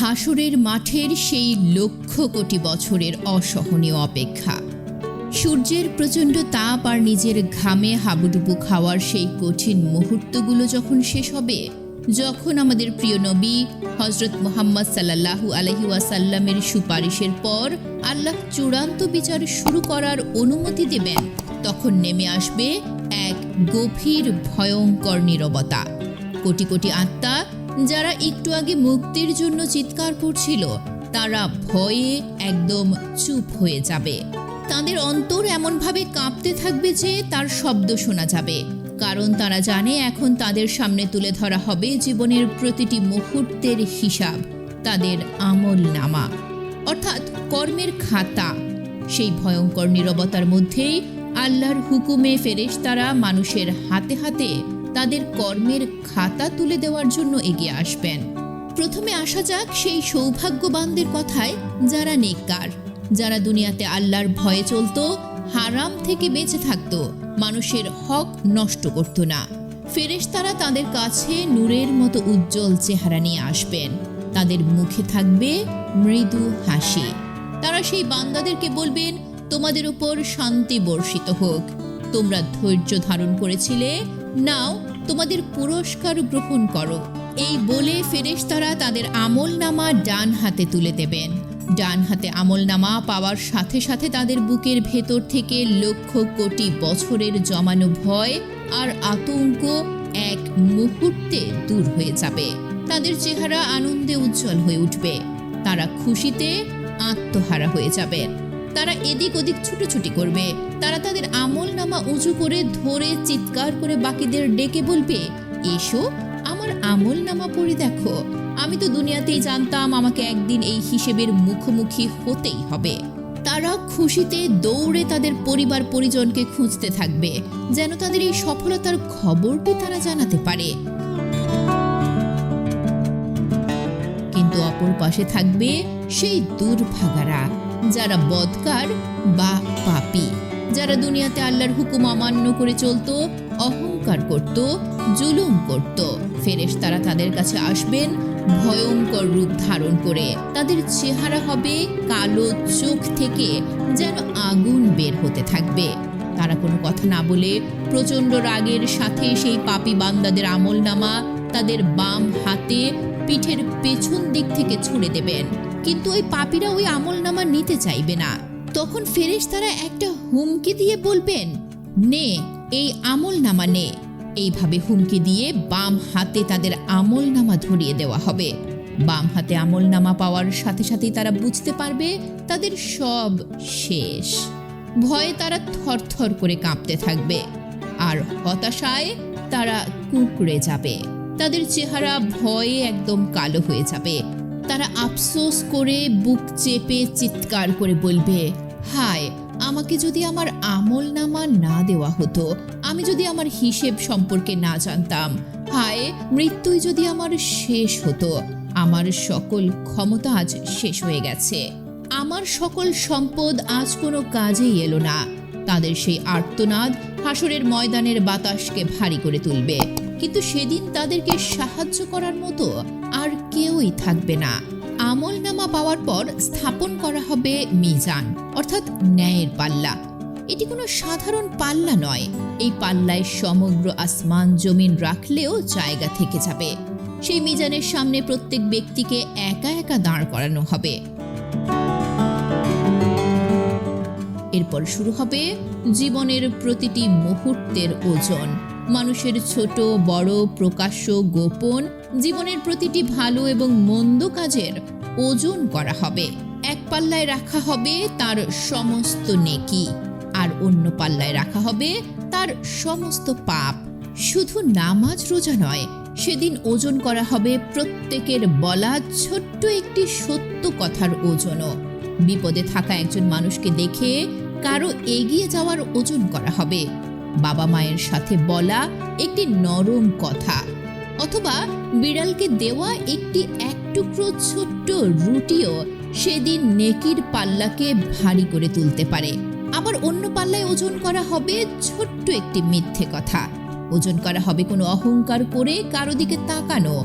হাসরের মাঠের সেই লক্ষ কোটি বছরের অসহনীয় অপেক্ষা। সূর্যের প্রচণ্ড তাপ আর নিজের ঘামে হাবুডুবু খাওয়ার সেই কঠিন মুহূর্তগুলো যখন শেষ হবে, যখন আমাদের প্রিয় নবী হজরত মোহাম্মদ সাল্লাহু আলহি ওয়াসাল্লামের সুপারিশের পর আল্লাহ চূড়ান্ত বিচার শুরু করার অনুমতি দেবেন, তখন নেমে আসবে এক গভীর ভয়ঙ্কর নীরবতা। কোটি কোটি আত্মা যারা একটু আগে মুক্তির জন্য চিৎকার করছিল, তারা ভয়ে একদম চুপ হয়ে যাবে। তাদের অন্তর এমনভাবে কাঁপতে থাকবে যে তার শব্দ শোনা যাবে। কারণ তারা জানে এখন তাদের সামনে তুলে ধরা হবে জীবনের প্রতিটি মুহূর্তের হিসাব, তাদের আমল নামা। অর্থাৎ কর্মের খাতা। সেই ভয়ঙ্কর নীরবতার মধ্যেই আল্লাহর হুকুমে ফেরেশতারা মানুষের হাতে হাতে তাদের কর্মের খাতা তুলে দেওয়ার জন্য এগিয়ে আসবেন। প্রথমে আসা যাক সেই সৌভাগ্যবানদের কথায় যারা নেককার, যারা দুনিয়াতে আল্লাহর ভয়ে চলতো, হারাম থেকে বেঁচে থাকতো, মানুষের হক নষ্ট করত না। ফেরেশতারা তাদের কাছে নূরের মতো উজ্জ্বল চেহারা নিয়ে আসবেন। তাদের মুখে থাকবে মৃদু হাসি। তারা সেই বান্দাদেরকে বলবেন, তোমাদের উপর শান্তি বর্ষিত হোক। তোমরা ধৈর্য ধারণ করেছিলে, নাও তোমাদের পুরস্কার গ্রহণ করো। এই বলে ফেরেশতারা তাদের আমল নামা ডান হাতে তুলে দেবেন। ডান হাতে আমল নামা পাওয়ার সাথে সাথে তাদের বুকের ভেতর থেকে লক্ষ কোটি বছরের জমানো ভয় আর আতঙ্ক এক মুহূর্তে দূর হয়ে যাবে। তাদের চেহারা আনন্দে উজ্জ্বল হয়ে উঠবে। তারা খুশিতে আত্মহারা হয়ে যাবেন। তারা এদিক ওদিক ছুটোছুটি করবে। তারা তাদের আমল নামা উঁচু করে ধরে চিৎকার করে বাকিদের ডেকে বলবে, এসো, আমার আমল নামা পড়ে দেখো। আমি তো দুনিয়াতেই জানতাম আমাকে একদিন এই হিসেবের মুখোমুখি হতেই হবে। তারা খুশিতে দৌড়ে তাদের পরিবার পরিজনকে খুঁজতে থাকবে, যেন তাদের এই সফলতার খবরটি তারা জানাতে পারে। কিন্তু অপর পাশে থাকবে সেই দুর্ভাগারা যারা বদকার বা পাপী, যারা দুনিয়াতে আল্লাহর হুকুম অমান্য করে চলতো, অহংকার করত, জুলুম করত ফেরেশ তারা তাদের কাছে আসবেন, ভয়ঙ্কর রূপ ধারণ করে। তাদের চেহারা হবে কালো চোখ থেকে যেন আগুন বের হতে থাকবে। তারা কোনো কথা না বলে প্রচণ্ড রাগের সাথে সেই পাপী বান্দাদের আমল নামা তাদের বাম হাতে পিঠের পেছন দিক থেকে ছুঁড়ে দেবেন। কিন্তু ওই পাপীরা ওই আমল নামা নিতে চাইবে না। তখন ফেরেশ তারা একটা হুমকি দিয়ে বলবেন, নে, এই আমল নামা নে। এইভাবে হুমকি দিয়ে বাম হাতে তাদের আমল নামা ধরিয়ে দেওয়া হবে। বাম হাতে আমল নামা পাওয়ার সাথে সাথেই তারা বুঝতে পারবে তাদের সব শেষ। ভয়ে তারা থরথর করে কাঁপতে থাকবে। আর হতাশায় তারা কুঁকড়ে যাবে। তাদের চেহারা ভয়ে একদম কালো হয়ে যাবে। তারা আফসোস করে বুক চেপে চিৎকার করে বলবে, হায়, আমাকে যদি আমার আমল নামা না দেওয়া হতো, আমি যদি আমার হিসেব সম্পর্কে না জানতাম, হায়, মৃত্যুই যদি আমার শেষ হতো, আমার সকল ক্ষমতা আজ শেষ হয়ে গেছে। আমার সকল সম্পদ আজ কোনো কাজেই এলো না। তাদের সেই আর্তনাদ হাসরের ময়দানের বাতাসকে ভারী করে তুলবে। কিন্তু সেদিন তাদেরকে সাহায্য করার মতো আর কেউই থাকবে না। আমল নামা পাওয়ার পর স্থাপন করা হবে মিজান, অর্থাৎ ন্যায়ের পাল্লা। এটি কোনো সাধারণ পাল্লা নয়। এই পাল্লায় সমগ্র আসমান জমিন রাখলেও জায়গা থেকে যাবে। সেই মিজানের সামনে প্রত্যেক ব্যক্তিকে একা একা দাঁড় করানো হবে। এরপর শুরু হবে জীবনের প্রতিটি মুহূর্তের ওজন। মানুষের ছোট, বড়, প্রকাশ্য, গোপন, জীবনের প্রতিটি ভালো এবং মন্দ কাজের ওজন করা হবে। এক পাল্লায় রাখা হবে তার সমস্ত নেকি, আর অন্য পাল্লায় রাখা হবে তার সমস্ত পাপ। শুধু নামাজ রোজা নয়, সেদিন ওজন করা হবে প্রত্যেকের বলা ছোট্ট একটি সত্য কথার ওজনও। বিপদে থাকা একজন মানুষকে দেখে কারও এগিয়ে যাওয়ার ওজন করা হবে। বাবা মায়ের সাথে বলা একটি নরম কথা অথবা বিড়ালকে দেওয়া একটি এক টুকরো ছোট্ট রুটিও সেদিন নেকির পাল্লাকে ভারী করে তুলতে পারে। আবার অন্য পাল্লায় ওজন করা হবে ছোট্ট একটি মিথ্যে কথা। ওজন করা হবে কোনো অহংকার করে কারও দিকে তাকানো।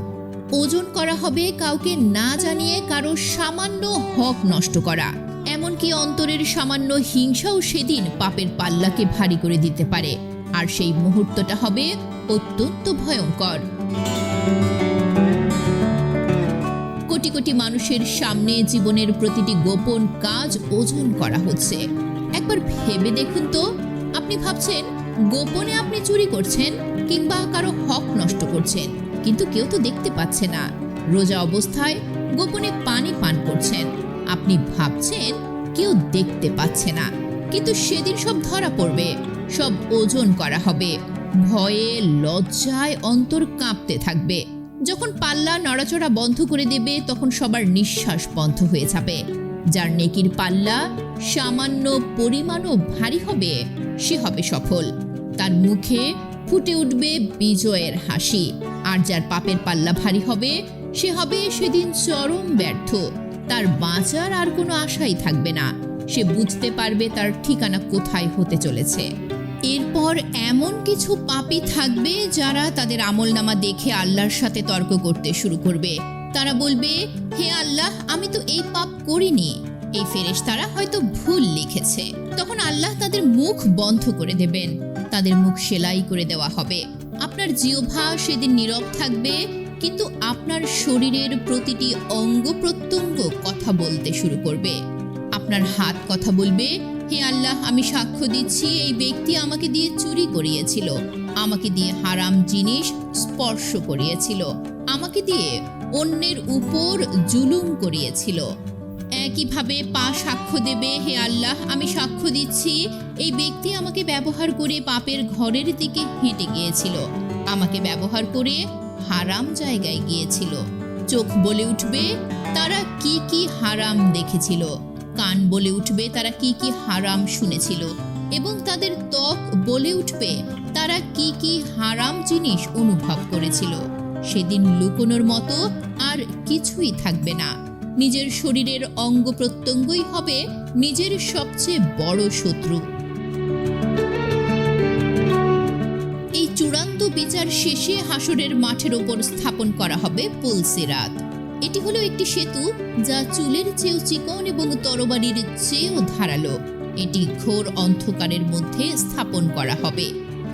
ওজন করা হবে কাউকে না জানিয়ে কারও সামান্য হক নষ্ট করা। এমনকি অন্তরের সামান্য হিংসাও সেদিন পাপের পাল্লাকে ভারী করে দিতে পারে। আর সেই মুহূর্তটা হবে অত্যন্ত ভয়ঙ্কর। কোটি কোটি মানুষের সামনে জীবনের প্রতিটি গোপন কাজ ওজন করা হচ্ছে। একবার ভেবে দেখুন তো, আপনি ভাবছেন, গোপনে আপনি চুরি করছেন কিংবা কারও হক নষ্ট করছেন, কিন্তু কেউ তো দেখতে পাচ্ছে না। রোজা অবস্থায় গোপনে পানি পান করছেন। আপনি ভাবছেন কেউ দেখতে পাচ্ছে না, কিন্তু সেদিন সব ধরা পড়বে, সব ওজন করা হবে। ভয়ে, লজ্জায় অন্তর কাঁপতে থাকবে। যখন পাল্লা নড়াচড়া বন্ধ করে দেবে, তখন সবার নিঃশ্বাস বন্ধ হয়ে যাবে। যার নেকির পাল্লা সামান্য পরিমাণও ভারী হবে, সে হবে সফল। তার মুখে ফুটে উঠবে বিজয়ের হাসি। আর যার পাপের পাল্লা ভারী হবে, সে হবে সেদিন চরম ব্যর্থ। তার বাঁচার আর কোনো আশাই থাকবে না। সে বুঝতে পারবে তার ঠিকানা কোথায় হতে চলেছে। এরপর এমন কিছু পাপী থাকবে যারা তাদের আমলনামা দেখে আল্লাহর সাথে তর্ক করতে শুরু করবে। তারা বলবে, হে আল্লাহ, আমি তো এই পাপ করিনি। এই ফেরেশ তারা হয়তো ভুল লিখেছে। তখন আল্লাহ তাদের মুখ বন্ধ করে দেবেন। তাদের মুখ সেলাই করে দেওয়া হবে। আপনার জিহ্বা সেদিন নীরব থাকবে। কিন্তু আপনার শরীরের প্রতিটি অঙ্গ প্রত্যঙ্গ কথা বলতে শুরু করবে। আপনার হাত কথা বলবে, হে আল্লাহ, আমি সাক্ষ্য দিচ্ছি, এই ব্যক্তি আমাকে দিয়ে চুরি করিয়েছিল, আমাকে দিয়ে হারাম জিনিস স্পর্শ করিয়েছিল, আমাকে দিয়ে অন্যের উপর জুলুম করিয়েছিল। একইভাবে পা সাক্ষ্য দেবে, হে আল্লাহ, আমি সাক্ষ্য দিচ্ছি, এই ব্যক্তি আমাকে ব্যবহার করে পাপের ঘরের দিকে হেঁটে গিয়েছিল, আমাকে ব্যবহার করে হারাম জায়গায় গিয়েছিল। চোখ বলে উঠবে, তারা কি কি হারাম দেখেছিল। কান বলে উঠবে, তারা কি কি হারাম শুনেছিল। এবং তাদের ত্বক বলে উঠবে, তারা কি কি হারাম জিনিস অনুভব করেছিল। সেদিন লুকোনোর মতো আর কিছুই থাকবে না। নিজের শরীরের অঙ্গ প্রত্যঙ্গই হবে নিজের সবচেয়ে বড় শত্রু। বিচার শেষে হাসরের মাঠের ওপর স্থাপন করা হবে পুলসিরাত। এটি হলো একটি সেতু যা চুলের চেয়েও চিকন এবং তরবারির চেয়েও ধারালো। এটি ঘোর অন্ধকারের মধ্যে স্থাপন করা হবে।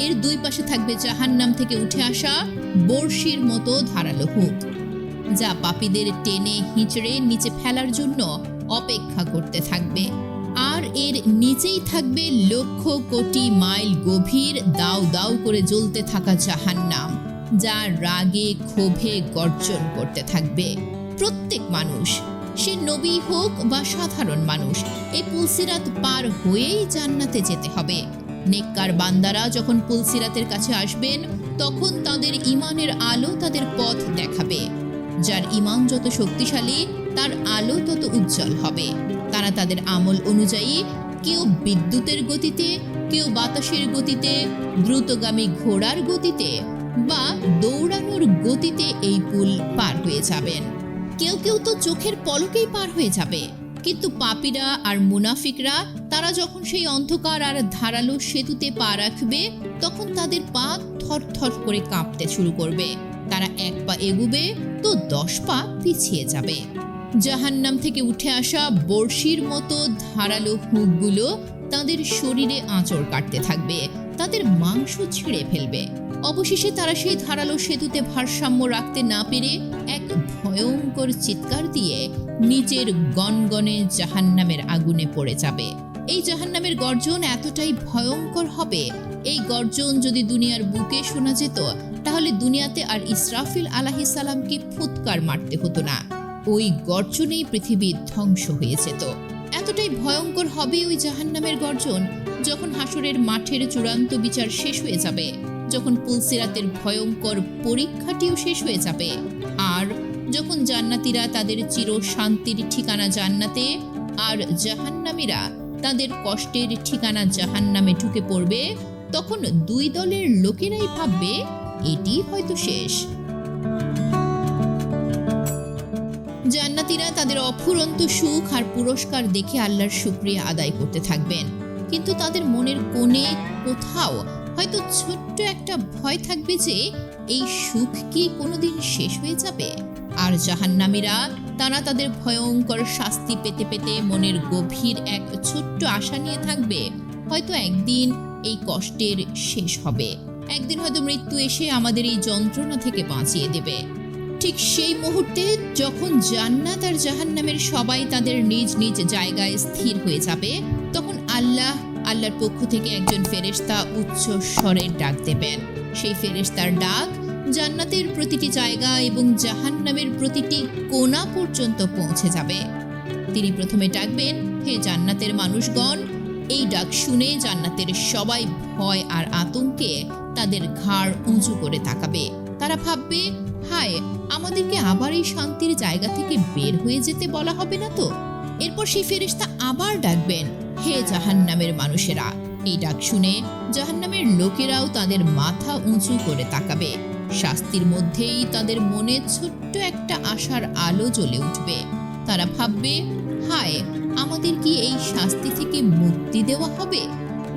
এর দুই পাশে থাকবে জাহান্নাম থেকে উঠে আসা বর্ষির মতো ধারালো হুক, যা পাপীদের টেনে হিঁচড়ে নিচে ফেলার জন্য অপেক্ষা করতে থাকবে। আর এর নিচেই থাকবে লক্ষ কোটি মাইল গভীর দাউ দাউ করে জ্বলতে থাকা জাহান্নাম, যা রাগে, ক্ষোভে গর্জন করতে থাকবে। প্রত্যেক মানুষ, সে নবী হোক বা সাধারণ মানুষ, এই পুলসিরাত পার হয়েই জান্নাতে যেতে হবে। নেককার বান্দারা যখন পুলসিরাতের কাছে আসবেন, তখন তাদের ইমানের আলো তাদের পথ দেখাবে। যার ইমান যত শক্তিশালী, তার আলো তত উজ্জ্বল হবে। তারা তাদের আমল অনুযায়ী কেউ বিদ্যুতের গতিতে, কেউ বাতাসের গতিতে, দ্রুতগামী ঘোড়ার গতিতে বা দৌড়ানোর গতিতে এই পুল পার হয়ে যাবেন। কেউ কেউ তো চোখের পলকেই পার হয়ে যাবে, কিন্তু পাপিরা আর মুনাফিকরা তারা যখন সেই অন্ধকার আর ধারালো সেতুতে পা রাখবে, তখন তাদের পা থর থর করে কাঁপতে শুরু করবে। তারা এক পা এগুবে, তো দশ পা পিছিয়ে যাবে। জাহান্নাম থেকে উঠে আসা বর্ষির মতো ধারালো হুকগুলো তাদের শরীরে আঁচড় কাটতে থাকবে, তাদের মাংস ছিঁড়ে ফেলবে। অবশেষে তারা সেই ধারালো সেতুতে ভারসাম্য রাখতে না পেরে এক ভয়ঙ্কর চিৎকার দিয়ে নিচের গনগনে জাহান্নামের আগুনে পড়ে যাবে। এই জাহান্নামের গর্জন এতটাই ভয়ঙ্কর হবে, এই গর্জন যদি দুনিয়ার বুকে শোনা যেত, তাহলে দুনিয়াতে আর ইসরাফিল আলাহি সালামকে ফুৎকার মারতে হতো না। ওই গর্জনেই পৃথিবী ধ্বংস হয়ে যেত। এতটাই ভয়ঙ্কর হবে ওই জাহান্নামের গর্জন যখন হাসরের মাঠের চূড়ান্ত বিচার শেষ হয়ে যাবে, যখন পুলসিরাতের ভয়ঙ্কর পরীক্ষাটিও শেষ হয়ে যাবে, আর যখন জান্নাতীরা তাদের চির শান্তির ঠিকানা জান্নাতে, আর জাহান্নামীরা তাদের কষ্টের ঠিকানা জাহান্নামে ঢুকে পড়বে, তখন দুই দলের লোকেরাই ভাববে, এটি হয়তো শেষ। জান্নাতীরা তাদের অফুরন্ত সুখ আর পুরস্কার দেখে আল্লাহর শুক্রিয়া আদায় করতে থাকবেন। কিন্তু তাদের মনের কোণে কোথাও হয়তো ছোট্ট একটা ভয় থাকবে যে, এই সুখ কি কোনোদিন শেষ হয়ে যাবে? আর জাহান্নামীরা, তারা তাদের ভয়ঙ্কর শাস্তি পেতে পেতে মনের গভীর এক ছোট্ট আশা নিয়ে থাকবে। হয়তো একদিন এই কষ্টের শেষ হবে। একদিন হয়তো মৃত্যু এসে আমাদের এই যন্ত্রণা থেকে বাঁচিয়ে দেবে। ঠিক সেই মুহূর্তে যখন জান্নাত আর জাহান্নামের সবাই তাদের নিজ নিজ জায়গায় স্থির হয়ে যাবে, তখন আল্লাহ আল্লাহর পক্ষ থেকে একজন ফেরেশতা উচ্চ স্বরে ডাক দেবেন। সেই ফেরেশতার ডাক জান্নাতের প্রতিটি জায়গা এবং জাহান্নামের প্রতিটি কোনা পর্যন্ত পৌঁছে যাবে। তিনি প্রথমে ডাকবেন, হে জান্নাতের মানুষগণ! এই ডাক শুনে জান্নাতের সবাই ভয় আর আতঙ্কে তাদের ঘাড় উঁচু করে তাকাবে। তারা ভাববে হায় আমাদেরকে আবার এই শান্তির জায়গা থেকে বের হয়ে যেতে বলা হবে না তো? এরপর সেই ফেরেশতা আবার ডাকবেন, হে জাহান্নামের মানুষেরা! এই ডাক শুনে জাহান্নামের লোকেরাও তাদের মাথা উঁচু করে তাকাবে। শাস্তির মধ্যেই তাদের মনে ছোট্ট একটা আশার আলো জ্বলে উঠবে। তারা ভাববে, হায়, আমাদের কি এই শাস্তি থেকে মুক্তি দেওয়া হবে?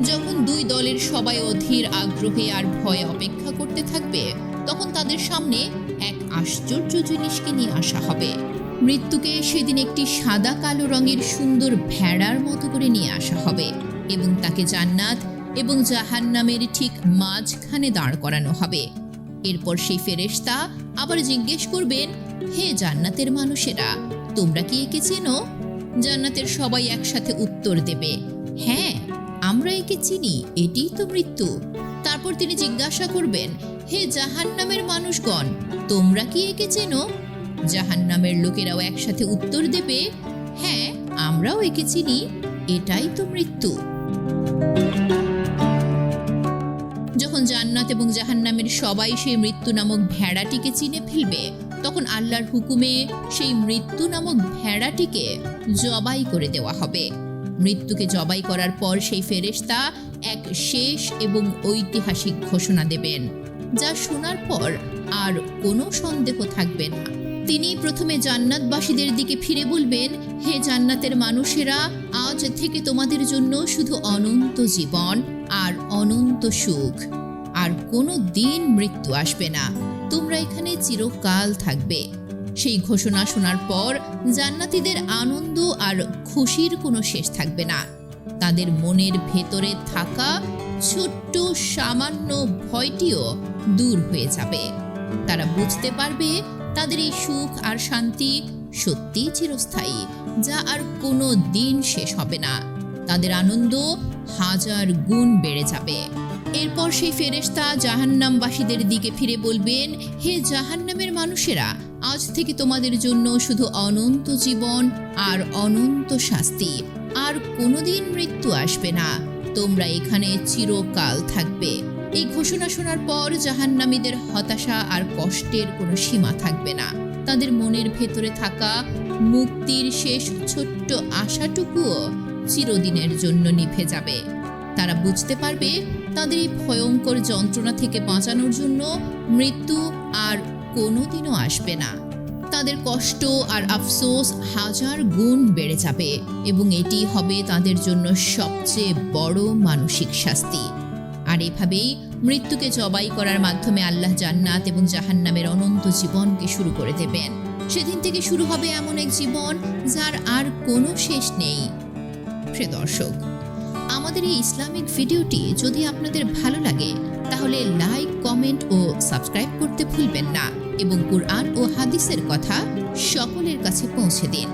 যখন দুই দলের সবাই অধীর আগ্রহে আর ভয়ে অপেক্ষা করতে থাকবে, তখন তাদের সামনে এক আশ্চর্য জিনিসকে নিয়ে আসা হবে। মৃত্যুকে সেদিন একটি সাদা কালো রঙের সুন্দর ভেড়ার মতো করে নিয়ে আসা হবে এবং তাকে জান্নাত এবং জাহান্নামের ঠিক মাঝখানে দাঁড় করানো হবে। এরপর সেই ফেরেশতা আবার জিজ্ঞেস করবেন, হে জান্নাতের মানুষেরা, তোমরা কি একে চেনো? জান্নাতের সবাই একসাথে উত্তর দেবে হ্যাঁ আমরা একে চিনি, এটিই তো মৃত্যু। তারপর তিনি জিজ্ঞাসা করবেন, হে জাহান্নামের মানুষগণ তোমরা কি একে চেনো? জাহান্নামের লোকেরাও একসাথে উত্তর দেবে হ্যাঁ আমরাও একে চিনি, এটাই তো মৃত্যু। যখন জান্নাত এবং জাহান্নামের সবাই সেই মৃত্যু নামক ভেড়াটিকে চিনে ফেলবে, তখন আল্লাহর হুকুমে সেই মৃত্যু নামক ভেড়াটিকে জবাই করে দেওয়া হবে। মৃত্যুকে জবাই করার পর সেই ফেরেশতা এক শেষ এবং ঐতিহাসিক ঘোষণা দেবেন। যা শোনার পর আর কোনো সন্দেহ থাকবে না। তিনি প্রথমে জান্নাতবাসীদের দিকে ফিরে বলবেন, হে জান্নাতের মানুষেরা, আজ থেকে তোমাদের জন্য শুধু অনন্ত জীবন আর অনন্ত সুখ। আর কোনো দিন মৃত্যু আসবে না। তোমরা এখানে চিরকাল থাকবে। সেই ঘোষণা শোনার পর জান্নাতীদের আনন্দ আর খুশির কোনো শেষ থাকবে না। তাদের মনের ভেতরে থাকা ছোট্ট সামান্য ভয়টিও দূর হয়ে যাবে। তারা বুঝতে পারবে তাদের এই সুখ আর শান্তি সত্যিই চিরস্থায়ী, যা আর কোনো দিন শেষ হবে না। তাদের আনন্দ হাজার গুণ বেড়ে যাবে। এরপর সেই ফেরেশতা জাহান্নামবাসীদের দিকে ফিরে বলবেন, হে জাহান্নামের মানুষেরা, আজ থেকে তোমাদের জন্য শুধু অনন্ত জীবন আর অনন্ত শাস্তি। আর কোনোদিন মৃত্যু আসবে না। তোমরা এখানে চিরকাল থাকবে। এই ঘোষণা শোনার পর জাহান্নামীদের হতাশা আর কষ্টের কোনো সীমা থাকবে না। তাদের মনের ভেতরে থাকা মুক্তির শেষ ছোট্ট আশাটুকুও চিরদিনের জন্য নিভে যাবে। তারা বুঝতে পারবে তাদের এই ভয়ঙ্কর যন্ত্রণা থেকে বাঁচানোর জন্য মৃত্যু আর কোনোদিনও আসবে না। তাদের কষ্ট আর আফসোস হাজার গুণ বেড়ে যাবে এবং এটি হবে তাদের জন্য সবচেয়ে বড় মানসিক শাস্তি। আর এভাবেই মৃত্যুকে জবাই করার মাধ্যমে আল্লাহ জান্নাত এবং জাহান্নামের অনন্ত জীবনকে শুরু করে দেবেন। সেদিন থেকে শুরু হবে এমন এক জীবন যার আর কোনো শেষ নেই। প্রিয় দর্শক, আমাদের এই ইসলামিক ভিডিওটি যদি আপনাদের ভালো লাগে, তাহলে লাইক, কমেন্ট ও সাবস্ক্রাইব করতে ভুলবেন না এবং কুরআন ও হাদিসের কথা সকলের কাছে পৌঁছে দিন।